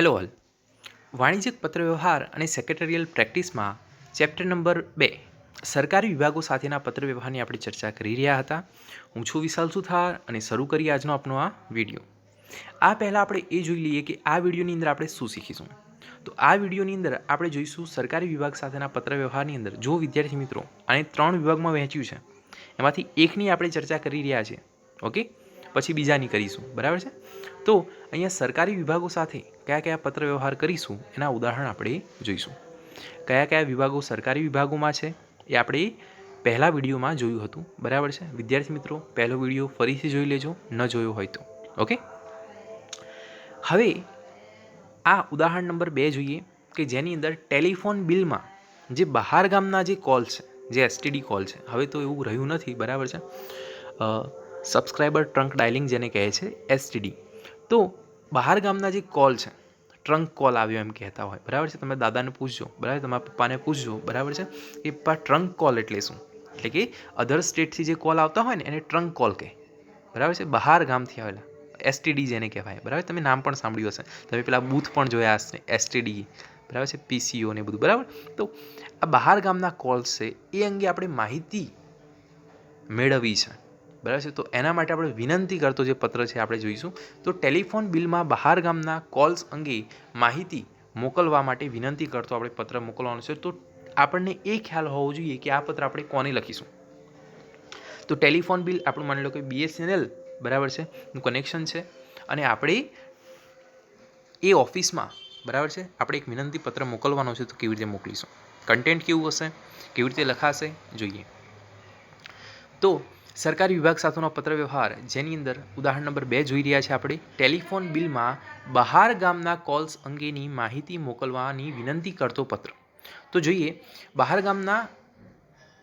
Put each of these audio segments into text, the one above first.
Hello all. વાણિજ્યિક પત્રવ્યવહાર અને secretarial પ્રેક્ટિસમાં chapter number બે, સરકારી વિભાગો સાથેના પત્રવ્યવહારની આપણે ચર્ચા કરી રહ્યા હતા. હું છું વિશાલ સુથાર અને શરૂ કરીએ આજનો આપણો આ વીડિયો. આ પહેલાં આપણે એ જોઈ લઈએ કે આ વિડીયોની અંદર આપણે શું શીખીશું. તો આ વિડીયોની અંદર આપણે જોઈશું સરકારી વિભાગ સાથેના પત્રવ્યવહારની અંદર જો વિદ્યાર્થી મિત્રો આને ત્રણ વિભાગમાં વહેંચ્યું છે, એમાંથી એકની આપણે ચર્ચા કરી રહ્યા છીએ. ઓકે? પછી બીજાની કરીશું, બરાબર છે? તો અહીંયા સરકારી વિભાગો સાથે કયા કયા પત્ર વ્યવહાર કરીશું, એના ઉદાહરણ આપણે જોઈશું. કયા કયા વિભાગો સરકારી વિભાગોમાં છે, એ આપણે પહેલા વિડીયોમાં જોયું હતું, બરાબર છે? વિદ્યાર્થી મિત્રો, પહેલો વીડિયો ફરીથી જોઈ લેજો, ન જોયો હોય તો, ઓકે? હવે આ ઉદાહરણ નંબર બે જોઈએ, કે જેની અંદર ટેલિફોન બિલમાં જે બહાર ગામના જે કોલ છે, જે એસટીડી કોલ છે, હવે તો એવું રહ્યું નથી, બરાબર છે? સબસ્ક્રાઈબર ટ્રંક ડાયલિંગ જેને કહે છે એસટીડી તો બહાર ગામના જે કોલ છે, ટ્રંક કોલ આવ્યો એમ કહેતા હોય, બરાબર છે? તમે દાદાને પૂછજો, બરાબર? તમારા પપ્પાને પૂછજો, બરાબર છે? એ પપ્પા, ટ્રંક કોલ એટલે શું? એટલે કે અધર સ્ટેટથી જે કોલ આવતા હોય ને, એને ટ્રંક કોલ કહે. બરાબર છે? બહાર ગામથી આવેલા. એસટીડી જેને કહેવાય. બરાબર? તમે નામ પણ સાંભળ્યું હશે. તમે પેલા બૂથ પણ જોયા હશે એસટીડી બરાબર છે? પીસીઓ ને બધું, બરાબર? તો આ બહાર ગામના કોલ્સ છે, એ અંગે આપણે માહિતી મેળવવી છે. બરાબર છે? તો એના માટે આપણે વિનંતી કરતો જે પત્ર છે આપણે જોઈશું. તો ટેલિફોન બિલમાં બહાર ગામના કોલ્સ અંગે માહિતી મોકલવા માટે વિનંતી કરતો આપણે પત્ર મોકલવાનો છે. તો આપણને એ ખ્યાલ હોવો જોઈએ કે આ પત્ર આપણે કોને લખીશું? તો ટેલિફોન બિલ આપણું માની લો કે બીએસએનએલ બરાબર છે? નું કનેક્શન છે. અને આપણે એ ઓફિસમાં, બરાબર છે? આપણે એક વિનંતી પત્ર મોકલવાનો છે તો કેવી રીતે મોકલીશું? કન્ટેન્ટ કેવું હશે? કેવી રીતે લખાશે? જોઈએ. તો સરકારી વિભાગ સાથેનો પત્ર વ્યવહાર જેની અંદર ઉદાહરણ નંબર બે જોઈ રહ્યા છે આપણે, ટેલિફોન બિલમાં બહાર ગામના કોલ્સ અંગેની માહિતી મોકલવાની વિનંતી કરતો પત્ર. તો જોઈએ, બહાર ગામના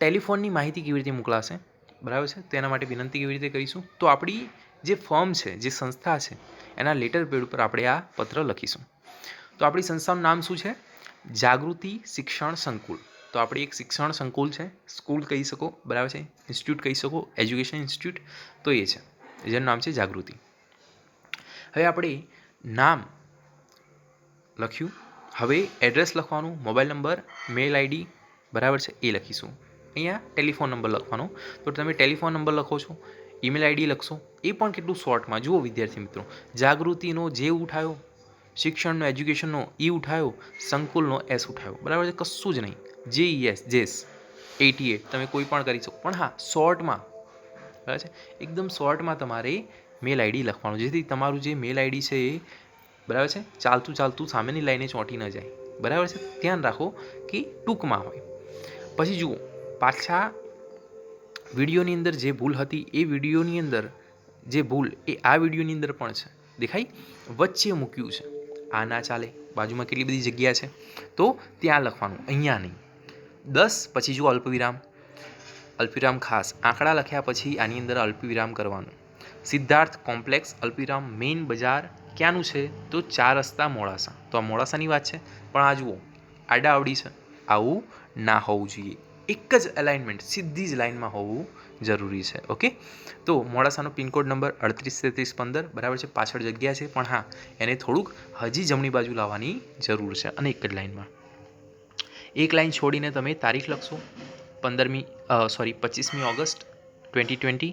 ટેલિફોનની માહિતી કેવી રીતે મોકલાશે? બરાબર છે? તેના માટે વિનંતી કેવી રીતે કરીશું? તો આપણી જે ફર્મ છે, જે સંસ્થા છે, એના લેટર પેડ ઉપર આપણે આ પત્ર લખીશું. તો આપણી સંસ્થાનું નામ શું છે? જાગૃતિ શિક્ષણ સંકુલ. તો આપણી એક શિક્ષણ સંકુલ છે. સ્કૂલ કહી શકો, બરાબર છે? ઇન્સ્ટિટ્યૂટ કહી શકો એજ્યુકેશન ઇન્સ્ટિટ્યૂટ તો એ છે. જેનું નામ છે જાગૃતિ. હવે આપણે નામ લખ્યું. હવે એડ્રેસ લખવાનું મોબાઈલ નંબર મેલ આઈડી બરાબર છે? એ લખીશું. અહીંયા ટેલિફોન નંબર લખવાનો. તો તમે ટેલિફોન નંબર લખો છો ઈમેલ આઈડી લખશો. એ પણ કેટલું શોર્ટમાં જુઓ વિદ્યાર્થી મિત્રો, જાગૃતિનો જે ઉઠાયો, શિક્ષણનો એજ્યુકેશનનો ઈ ઉઠાયો, સંકુલનો એસ ઉઠાયો. બરાબર છે? કશું જ નહીં. જે યસ જેસ એટી એટ તમે કોઈ પણ કરી શકો. પણ હા શોર્ટમાં બરાબર છે? એકદમ શોર્ટમાં તમારે મેલ આઈડી લખવાનું. જેથી તમારું જે મેલ આઈડી છે એ, બરાબર છે? ચાલતું ચાલતું સામેની લાઈને ચોંટી ન જાય. બરાબર છે? ધ્યાન રાખો કે ટૂંકમાં હોય. પછી જુઓ, પાછા વિડીયોની અંદર જે ભૂલ હતી, એ વિડીયોની અંદર જે ભૂલ, એ આ વિડીયોની અંદર પણ છે. દેખાય? વચ્ચે મૂક્યું છે. આ ના ચાલે. બાજુમાં કેટલી બધી જગ્યા છે? તો ત્યાં લખવાનું. અહીંયા નહીં. દસ, પછી જુઓ અલ્પવિરામ. અલ્પવિરામ ખાસ. આંકડા લખ્યા પછી આની અંદર અલ્પવિરામ કરવાનું. સિદ્ધાર્થ કોમ્પ્લેક્સ, અલ્પવિરામ મેઇન બજાર. ક્યાંનું છે? તો ચાર રસ્તા મોડાસા. તો આ મોડાસાની વાત છે. પણ આ જુઓ, આડા આવડી છે. આવું ના હોવું જોઈએ. એક જ અલાઇનમેન્ટ સીધી જ લાઇનમાં હોવું જરૂરી છે. ઓકે? તો મોડાસાનો પિનકોડ નંબર અડત્રીસ, તેત્રીસ, પંદર. બરાબર છે? પાછળ જગ્યા છે. પણ હા, એને થોડુંક હજી જમણી બાજુ લાવવાની જરૂર છે. અને એક જ લાઇનમાં. એક લાઇન છોડીને તમે તારીખ લખશો. પંદરમી સોરી પચીસમી ઓગસ્ટ ટ્વેન્ટી ટ્વેન્ટી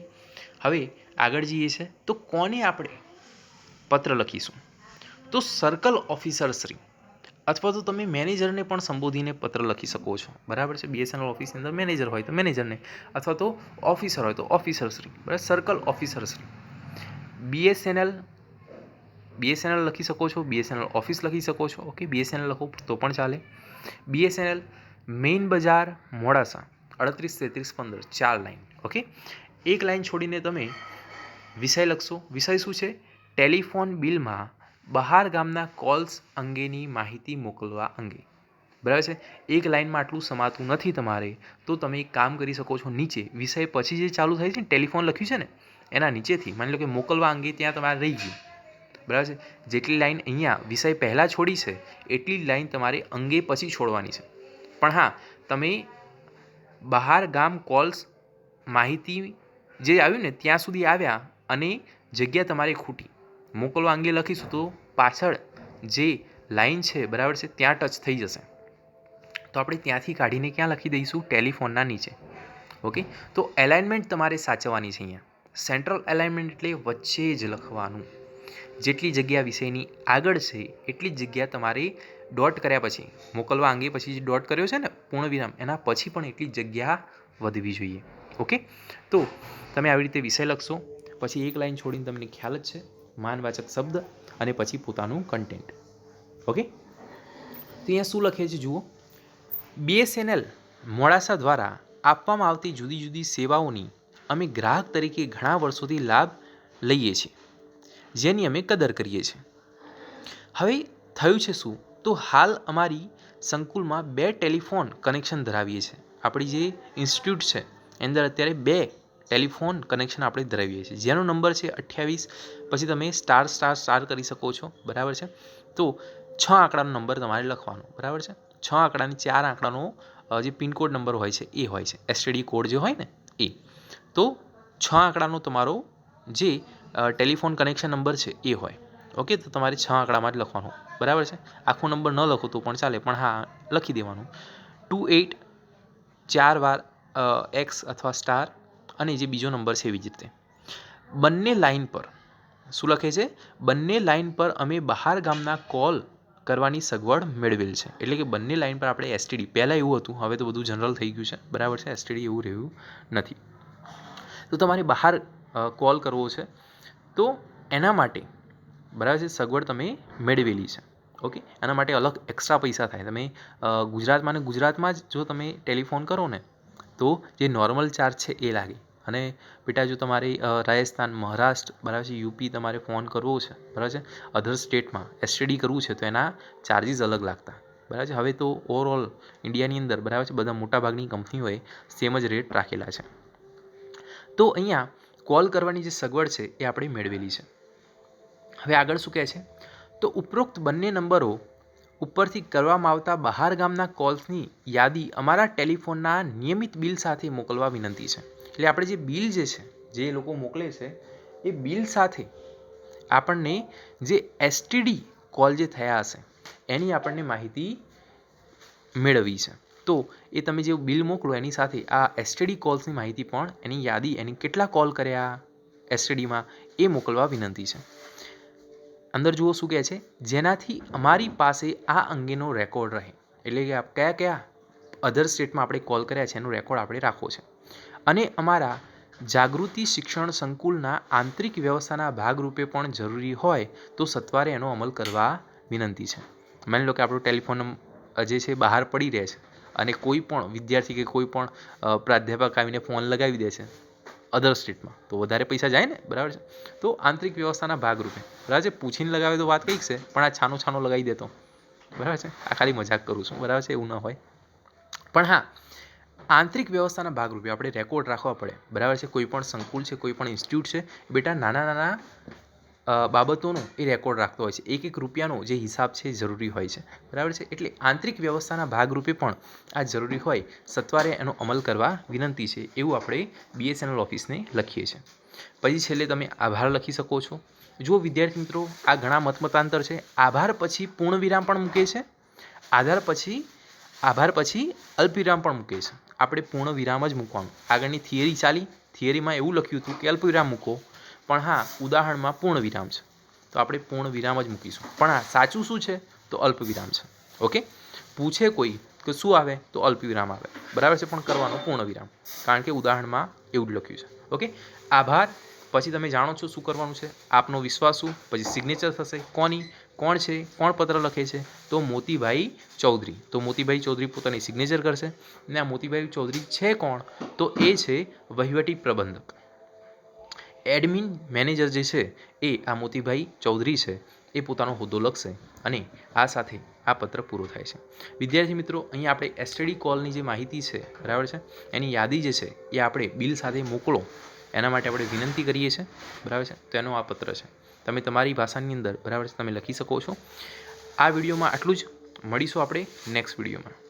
હવે આગળ જઈએ છે. તો કોને આપણે પત્ર લખીશું? તો સર્કલ ઓફિસર શ્રી. અથવા તો તમે મેનેજરને પણ સંબોધીને પત્ર લખી શકો છો. બરાબર છે? બીએસએનએલ ઓફિસની અંદર મેનેજર હોય તો મેનેજરને અથવા તો ઓફિસર હોય તો ઓફિસર શ્રી. બરાબર? Circle officer Shri. BSNL BSNL લખી શકો છો. બીએસએનએલ ઓફિસ લખી શકો છો. ઓકે બીએસએનએલ લખો તો પણ ચાલે. બીએસએનએલ મેઇન બજાર મોડાસા. અડત્રીસ, તેત્રીસ, પંદર, ચાર લાઇન ઓકે એક લાઇન છોડીને તમે વિષય લખશો. વિષય શું છે? ટેલિફોન બિલમાં બહાર ગામના કોલ્સ અંગેની માહિતી મોકલવા અંગે. બરાબર છે? એક લાઇનમાં આટલું સમાતું નથી તમારે, તો તમે એક કામ કરી શકો છો નીચે. વિષય પછી જે ચાલુ થાય છે ને ટેલિફોન લખ્યું છે ને, એના નીચેથી, માની લો કે મોકલવા અંગે ત્યાં તમારે રહી ગયું. બરાબર છે? જેટલી લાઈન અહીંયા વિષય પહેલાં છોડી છે, એટલી જ લાઈન તમારે અંગે પછી છોડવાની છે. પણ હા, તમે બહાર ગામ કોલ્સ માહિતી જે આવ્યું ને ત્યાં સુધી આવ્યા અને જગ્યા તમારી ખૂટી. મોકલવા અંગે લખીશું તો પાછળ જે લાઈન છે, બરાબર છે, ત્યાં ટચ થઈ જશે. તો આપણે ત્યાંથી કાઢીને ક્યાં લખી દઈશું? ટેલિફોનના નીચે. ઓકે? તો એલાઇનમેન્ટ તમારે સાચવવાની છે અહીંયા. સેન્ટ્રલ એલાઇનમેન્ટ એટલે વચ્ચે જ લખવાનું. જેટલી જગ્યા વિષયની આગળ છે, એટલી જ જગ્યા તમારે ડોટ કર્યા પછી, મોકલવા અંગે પછી જે ડોટ કર્યો છે ને, પૂર્ણ વિરામ, એના પછી પણ એટલી જગ્યા વધવી જોઈએ. ઓકે તો તમે આવી રીતે વિષય લખશો, પછી એક લાઈન છોડીને તમને ખ્યાલ જ છે, માનવાચક શબ્દ અને પછી પોતાનું કન્ટેન્ટ ઓકે તો અહીંયા શું લખે છે જુઓ બીએસએનએલ મોડાસા દ્વારા આપવામાં આવતી જુદી જુદી સેવાઓની અમે ગ્રાહક તરીકે ઘણા વર્ષોથી લાભ લઈએ છીએ. જેની અમે કદર કરીએ છીએ. હવે થયું છે શું? તો હાલ અમારી સંકુલમાં બે ટેલિફોન કનેક્શન ધરાવીએ છીએ. આપણી જે ઇન્સ્ટિટ્યૂટ છે, એની અંદર અત્યારે બે ટેલિફોન કનેક્શન આપણે ધરાવીએ છીએ. જેનો નંબર છે અઠ્યાવીસ, પછી તમે સ્ટાર સ્ટાર સ્ટાર કરી શકો છો. બરાબર છે? તો છ આંકડાનો નંબર તમારે લખવાનો. બરાબર છે? છ આંકડાની ચાર આંકડાનો જે પિનકોડ નંબર હોય છે, એ હોય છે. એસટીડી કોડ જે હોય ને, એ. તો છ આંકડાનો તમારો જે ટેલિફોન કનેક્શન નંબર છે એ હોય. ઓકે, તો તમારે છ આંકડામાં જ લખવાનો. બરાબર છે? આખો નંબર ન લખો તો પણ ચાલે, પણ હા, લખી દેવાનું. ટુ એટ ચાર વાર એક્સ અથવા સ્ટાર અને જે બીજો નંબર છે એવી જ રીતે. બંને લાઈન પર, શું લખે છે? બંને લાઈન પર અમે બહાર ગામના કોલ કરવાની સગવડ મેળવેલ છે. એટલે કે બંને લાઇન પર આપણે એસટીડી પહેલાં એવું હતું, હવે તો બધું જનરલ થઈ ગયું છે. બરાબર છે? એસટીડી એવું રહ્યું નથી. તો તમારે બહાર કોલ કરવો છે. તો એના માટે બરાબર છે, સગવડ તમે મેળવેલી છે. ઓકે? એના માટે અલગ એક્સ્ટ્રા પૈસા થાય. તમે ગુજરાતમાં ને ગુજરાતમાં જ જો તમે ટેલિફોન કરો ને, તો જે નોર્મલ ચાર્જ છે એ લાગે. અને બેટા, જો તમારે રાજસ્થાન, મહારાષ્ટ્ર, બરાબર છે, યુપી તમારે ફોન કરવો છે, બરાબર છે અધર સ્ટેટમાં એસટીડી કરવું છે, તો એના ચાર્જિસ અલગ લાગતા. બરાબર છે, હવે તો ઓવરઓલ ઇન્ડિયાની અંદર, બરાબર છે, બધા મોટાભાગની કંપનીઓએ સેમ જ રેટ રાખેલા છે. તો અહીંયા કોલ કરવાની જે સગવડ છે એ આપણે મેળવેલી છે. હવે આગળ શું કહે છે? તો ઉપરોક્ત બંને નંબરો ઉપરથી કરવામાં આવતા બહાર ગામના કોલ્સની યાદી અમારા ટેલિફોનના નિયમિત બિલ સાથે મોકલવા વિનંતી છે. એટલે આપણે જે બિલ જે છે, જે લોકો મોકલે છે, એ બિલ સાથે આપણને જે એસટીડી કોલ જે થયા હશે, એની આપણને માહિતી મેળવી છે. તો એ તમે જે બિલ મોકલો એની સાથે આ એસટીડી કોલ્સની માહિતી પણ એની યાદી, એની કેટલા કોલ કર્યા એસટીડીમાં એ મોકલવા વિનંતી છે. અંદર જુઓ શું કહે છે, જેનાથી અમારી પાસે આ અંગેનો રેકોર્ડ રહે. એટલે કે કયા કયા અધર સ્ટેટમાં આપણે કોલ કર્યા છે, એનો રેકોર્ડ આપણે રાખવો છે. અને અમારા જાગૃતિ શિક્ષણ સંકુલના આંતરિક વ્યવસ્થાના ભાગરૂપે પણ જરૂરી હોય તો સત્વરે એનો અમલ કરવા વિનંતી છે. માની લો કે આપણો ટેલિફોન જે છે બહાર પડી રહે છે. અને કોઈ પણ વિદ્યાર્થી કે કોઈ પણ પ્રાધ્યાપક આવીને ફોન લગાવી દે છે અધર સ્ટેટમાં તો વધારે પૈસા જાય ને? બરાબર છે? તો આંતરિક વ્યવસ્થાના ભાગરૂપે, બરાબર છે? પૂછીને લગાવે તો વાત કંઈક છે, પણ આ છાનો છાનો લગાવી દેતો બરાબર છે? આ ખાલી મજાક કરું છું, બરાબર છે? એવું ન હોય. પણ હા, આંતરિક વ્યવસ્થાના ભાગરૂપે આપણે રેકોર્ડ રાખવા પડે. બરાબર છે? કોઈ પણ સંકુલ છે, કોઈ પણ ઇન્સ્ટિટ્યૂટ છે, બેટા નાના નાના બાબતોનો એ રેકોર્ડ રાખતો હોય છે. એક એક રૂપિયાનો જે હિસાબ છે એ જરૂરી હોય છે. બરાબર છે? એટલે આંતરિક વ્યવસ્થાના ભાગરૂપે પણ આ જરૂરી હોય, સત્વરે એનો અમલ કરવા વિનંતી છે. એવું આપણે બીએસએનએલ ઓફિસને લખીએ છીએ પછી છેલ્લે તમે આભાર લખી શકો છો. જો વિદ્યાર્થી મિત્રો, આ ઘણા મતમતાંતર છે. આભાર પછી પૂર્ણ વિરામ પણ મૂકે છે. આધાર પછી, આભાર પછી અલ્પવિરામ પણ મૂકે છે. આપણે પૂર્ણ વિરામ જ મૂકવાનું. આગળની થિયરી ચાલી. થિયરીમાં એવું લખ્યું હતું કે અલ્પવિરામ મૂકો. પણ હા, ઉદાહરણમાં પૂર્ણ વિરામ છે. તો આપણે પૂર્ણ વિરામ જ મૂકીશું. પણ હા, સાચું શું છે? તો અલ્પ વિરામ છે. ઓકે? પૂછે કોઈ કે શું આવે? તો અલ્પ વિરામ આવે. બરાબર છે? પણ કરવાનો પૂર્ણ વિરામ કારણ કે ઉદાહરણમાં એવું જ લખ્યું છે. ઓકે? આભાર. પછી તમે જાણો છો શું કરવાનું છે? આપનો વિશ્વાસ શું? પછી સિગ્નેચર થશે. કોની? કોણ છે? કોણ પત્ર લખે છે? તો મોતીભાઈ ચૌધરી. તો મોતીભાઈ ચૌધરી પોતાની સિગ્નેચર કરશે. ને આ મોતીભાઈ ચૌધરી છે કોણ? તો એ છે વહીવટી પ્રબંધક. એડમિન મેનેજર જે છે એ આ મોતીભાઈ ચૌધરી છે, એ પોતાનો હોદ્દો લખશે અને આ સાથે આ પત્ર પૂરો થાય છે. વિદ્યાર્થી મિત્રો અહીં આપણે એસટીડી કોલની જે માહિતી છે, બરાબર છે? એની યાદી જે છે, એ આપણે બિલ સાથે મોકલો. એના માટે આપણે વિનંતી કરીએ છીએ, બરાબર છે? તો એનો આ પત્ર છે. તમે તમારી ભાષાની અંદર, બરાબર છે? તમે લખી શકો છો. આ વિડીયોમાં આટલું જ. મળીશું આપણે નેક્સ્ટ વિડીયોમાં.